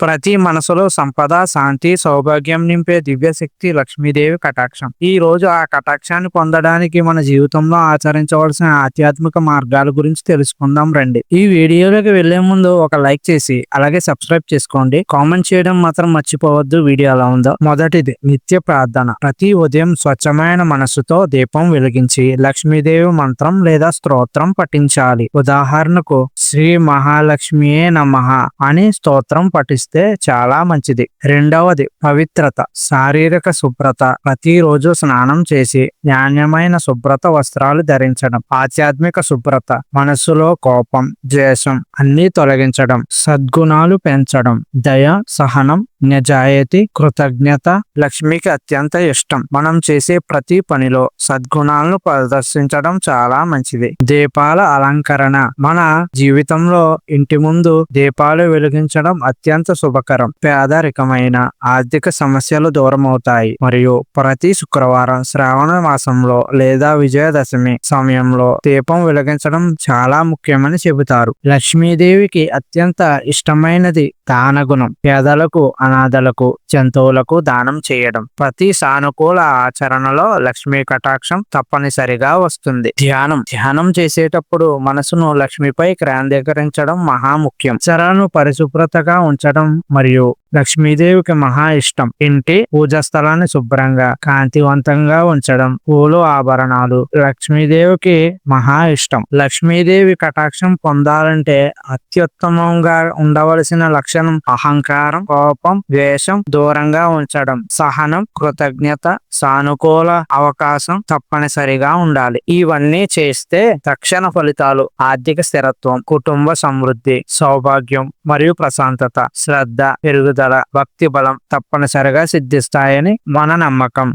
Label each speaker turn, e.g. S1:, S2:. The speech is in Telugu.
S1: ప్రతి మనసులో సంపద శాంతి సౌభాగ్యం నింపే దివ్యశక్తి లక్ష్మీదేవి కటాక్షం. ఈ రోజు ఆ కటాక్షాన్ని పొందడానికి మన జీవితంలో ఆచరించవలసిన ఆధ్యాత్మిక మార్గాల గురించి తెలుసుకుందాం రండి. ఈ వీడియోలోకి వెళ్ళే ముందు ఒక లైక్ చేసి అలాగే సబ్స్క్రైబ్ చేసుకోండి. కామెంట్ చేయడం మాత్రం మర్చిపోవద్దు. వీడియో ఎలా ఉందో. మొదటిది నిత్య ప్రార్థన. ప్రతి ఉదయం స్వచ్ఛమైన మనసుతో దీపం వెలిగించి లక్ష్మీదేవి మంత్రం లేదా స్తోత్రం పఠించాలి. ఉదాహరణకు శ్రీ మహాలక్ష్మియే నమ అని స్తోత్రం చేస్తే చాలా మంచిది. రెండవది పవిత్రత శారీరక శుభ్రత. ప్రతిరోజు స్నానం చేసి నాణ్యమైన శుభ్రత వస్త్రాలు ధరించడం ఆధ్యాత్మిక శుభ్రత మనస్సులో కోపం ద్వేషం అన్ని తొలగించడం సద్గుణాలు పెంచడం దయ సహనం నిజాయితీ కృతజ్ఞత లక్ష్మికి అత్యంత ఇష్టం. మనం చేసే ప్రతి పనిలో సద్గుణాలను ప్రదర్శించడం చాలా మంచిది. దీపాల అలంకరణ మన జీవితంలో ఇంటి ముందు దీపాలు వెలిగించడం అత్యంత శుభకరం. పేదరికమైన ఆర్థిక సమస్యలు దూరం అవుతాయి మరియు ప్రతి శుక్రవారం శ్రావణ మాసంలో లేదా విజయదశమి సమయంలో దీపం వెలిగించడం చాలా ముఖ్యమని చెబుతారు. లక్ష్మీదేవికి అత్యంత ఇష్టమైనది దాన గుణం పేదలకు అనాథలకు జంతువులకు దానం చేయడం. ప్రతి సానుకూల ఆచరణలో లక్ష్మీ కటాక్షం తప్పనిసరిగా వస్తుంది. ధ్యానం. ధ్యానం చేసేటప్పుడు మనసును లక్ష్మిపై కేంద్రీకరించడం మహా ముఖ్యం. చరణను పరిశుభ్రతగా ఉంచడం మరియు లక్ష్మీదేవికి మహా ఇష్టం. ఇంటి పూజా స్థలాన్ని శుభ్రంగా కాంతివంతంగా ఉంచడం పూలు ఆభరణాలు లక్ష్మీదేవికి మహా ఇష్టం. లక్ష్మీదేవి కటాక్షం పొందాలంటే అత్యుత్తమంగా ఉండవలసిన లక్షణం అహంకారం కోపం ద్వేషం దూరంగా ఉంచడం సహనం కృతజ్ఞత సానుకూల అవకాశం తప్పనిసరిగా ఉండాలి. ఇవన్నీ చేస్తే తక్షణ ఫలితాలు ఆర్థిక స్థిరత్వం కుటుంబ సమృద్ధి సౌభాగ్యం మరియు ప్రశాంతత శ్రద్ధ పెరుగుదల భక్తి బలం తప్పనిసరిగా సిద్ధిస్తాయని మన నమ్మకం.